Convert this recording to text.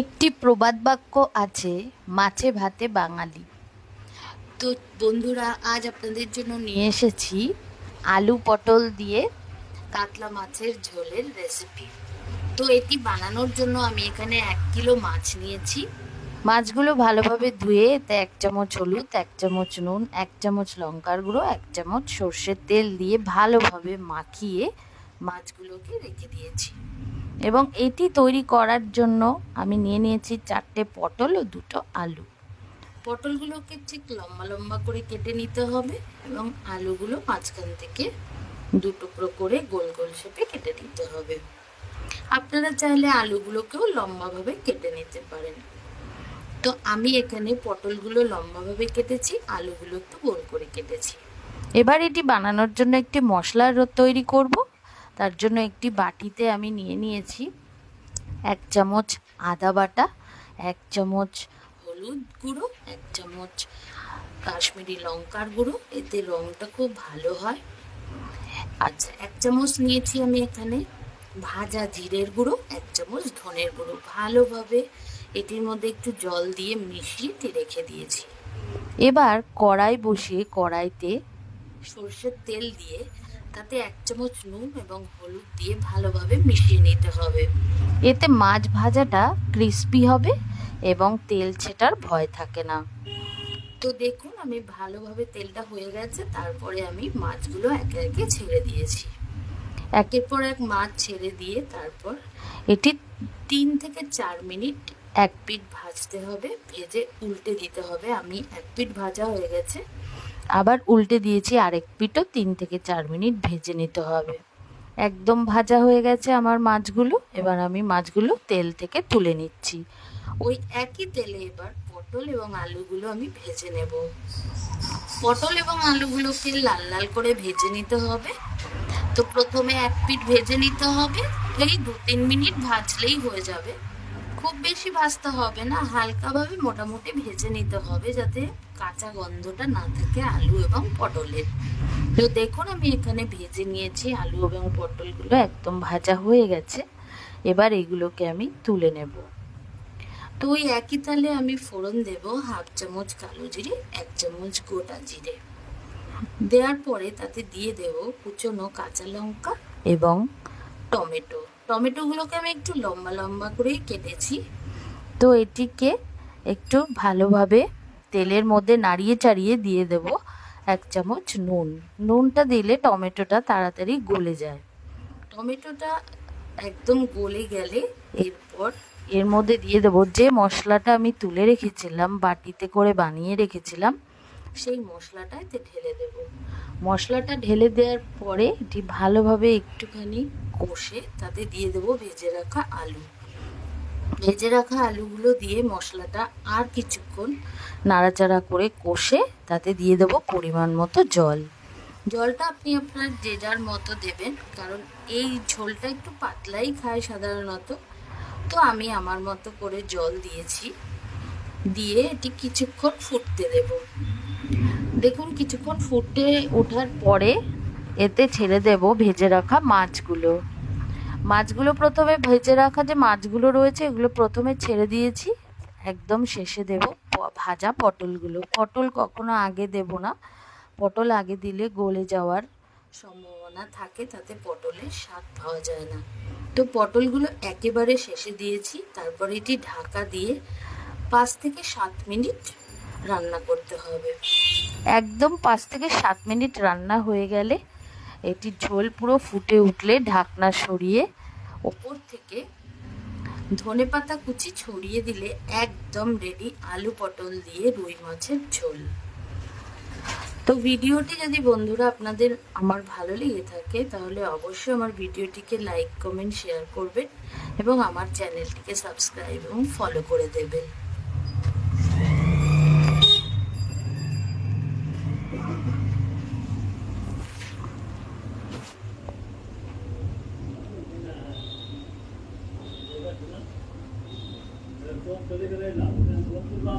একটি প্রবাদ বাক্য আছে, মাছে ভাতে বাঙালি। তো বন্ধুরা, আজ আপনাদের জন্য নিয়ে এসেছি আলু পটল দিয়ে কাতলা মাছের ঝোলের রেসিপি তো এটি বানানোর জন্য আমি এখানে এক কিলো মাছ নিয়েছি। মাছগুলো ভালোভাবে ধুয়ে এতে এক চামচ হলুদ, এক চামচ নুন, এক চামচ লঙ্কার গুঁড়ো, এক চামচ সর্ষের তেল দিয়ে ভালোভাবে মাখিয়ে মাছগুলোকে রেখে দিয়েছি। এবং এটি তৈরি করার জন্য আমি নিয়ে নিয়েছি চারটে পটল ও দুটো আলু। পটলগুলোকে ঠিক লম্বা লম্বা করে কেটে নিতে হবে এবং আলুগুলো মাঝখান থেকে দু টুকরো করে গোল গোল শেপে কেটে নিতে হবে। আপনারা চাইলে আলুগুলোকেও লম্বাভাবে কেটে নিতে পারেন। তো আমি এখানে পটলগুলো লম্বাভাবে কেটেছি, আলুগুলো একটু গোল করে কেটেছি। এবার এটি বানানোর জন্য একটি মশলার তৈরি করব। তার জন্য একটি বাটিতে আমি নিয়ে নিয়েছি এক চামচ আদা বাটা, এক চামচ হলুদ গুঁড়ো, এক চামচ কাশ্মীরি লঙ্কার গুঁড়ো। এতে রঙটা খুব ভালো হয়। আচ্ছা এক চামচ নিয়েছি আমি এখানে ভাজা জিরের গুঁড়ো, এক চামচ ধনের গুঁড়ো। ভালোভাবে এটির মধ্যে একটু জল দিয়ে মিশিয়ে রেখে দিয়েছি। এবার কড়াই বসিয়ে কড়াইতে সর্ষের তেল দিয়ে তাতে এক চামচ নুন এবং হলুদ দিয়ে ভালোভাবে মিশিয়ে নিতে হবে। এতে মাছ ভাজাটা ক্রিস্পি হবে এবং তেল ছেটার ভয় থাকে না। তো দেখুন, আমি ভালোভাবে তেলটা হয়ে গেছে, তারপরে আমি মাছগুলো একে একে ছেড়ে দিয়েছি। একের পর এক মাছ ছেড়ে দিয়ে তারপর এটি তিন থেকে চার মিনিট এক পিঠ ভাজতে হবে, ভেজে উল্টে দিতে হবে। আমি এক পিঠ ভাজা হয়ে গেছে। আবার উল্টে দিয়েছি আরেক পিঠও তিন থেকে চার মিনিট ভেজে নিতে হবে। একদম ভাজা হয়ে গেছে আমার মাছগুলো। এবার আমি মাছগুলো তেল থেকে তুলে নিচ্ছি। ওই একই তেলে এবার পটল এবং আলুগুলো আমি ভেজে নেব। পটল এবং আলুগুলোকে লাল লাল করে ভেজে নিতে হবে। তো প্রথমে এক পিঠ ভেজে নিতে হবে। এই দু তিন মিনিট ভাজলেই হয়ে যাবে। খুব বেশি ভাজতে হবে না, হালকাভাবে মোটামুটি ভেজে নিতে হবে যাতে কাঁচা গন্ধটা না থাকে আলু এবং পটলের। তো দেখুন, আমি এখানে ভেজে নিয়েছি আলু এবং পটলগুলো, একদম ভাজা হয়ে গেছে। এবার এগুলোকে আমি তুলে নেব। তো ওই একই তালে আমি ফোড়ন দেব হাফ চামচ কালো জিরে, এক চামচ গোটা জিরে। দেওয়ার পরে তাতে দিয়ে দেব কুচনো কাঁচা লঙ্কা এবং টমেটো। টমেটোগুলোকে আমি একটু লম্বা লম্বা করেই কেটেছি। তো এটিকে একটু ভালোভাবে তেলের মধ্যে নাড়িয়ে চাড়িয়ে দিয়ে দেব এক চামচ নুন। নুনটা দিলে টমেটোটা তাড়াতাড়ি গলে যায়। টমেটোটা একদম গলে গেলে এরপর এর মধ্যে দিয়ে দেবো যে মশলাটা আমি তুলে রেখেছিলাম বাটিতে করে বানিয়ে রেখেছিলাম সেই মশলাটা এতে ঢেলে দেব। মশলাটা ঢেলে দেওয়ার পরে এটি ভালোভাবে একটুখানি কষে তাতে দিয়ে দেবো ভেজে রাখা আলু। ভেজে রাখা আলুগুলো দিয়ে মশলাটা আর কিছুক্ষণ নাড়াচাড়া করে কষে তাতে দিয়ে দেবো পরিমাণ মতো জল। জলটা আপনি আপনার যে যার মতো দেবেন, কারণ এই ঝোলটা একটু পাতলাই খায় সাধারণত। তো আমি আমার মতো করে জল দিয়েছি, দিয়ে এটি কিছুক্ষণ ফুটতে দেব। দেখুন, কিছুক্ষণ ফুটে ওঠার পরে এতে ছেড়ে দেব ভেজে রাখা মাছগুলো। মাছগুলো প্রথমে ভেজে রাখা যে মাছগুলো রয়েছে, এগুলো প্রথমে ছেড়ে দিয়েছি। একদম শেষে দেব ভাজা পটলগুলো। পটল কখনো আগে দেব না। পটল আগে দিলে গলে যাওয়ার সম্ভাবনা থাকে, তাতে পটলের স্বাদ পাওয়া যায় না। তো পটলগুলো একেবারে শেষে দিয়েছি। তারপর এটি ঢাকা দিয়ে পাঁচ থেকে সাত মিনিট রান্না করতে হবে। একদম পাঁচ থেকে সাত মিনিট রান্না হয়ে গেলে এটি ঝোল পুরো ফুটে উঠলে ঢাকনা সরিয়ে ওপর থেকে ধনে পাতা কুচি ছড়িয়ে দিলে একদম রেডি আলু পটল দিয়ে রুই মাছের ঝোল। তো ভিডিওটি যদি বন্ধুরা আপনাদের আমার ভালো লেগে থাকে তাহলে অবশ্যই আমার ভিডিওটিকে লাইক কমেন্ট শেয়ার করবেন এবং আমার চ্যানেলটিকে সাবস্ক্রাইব এবং ফলো করে দেবেন। 这个这个这个我不知道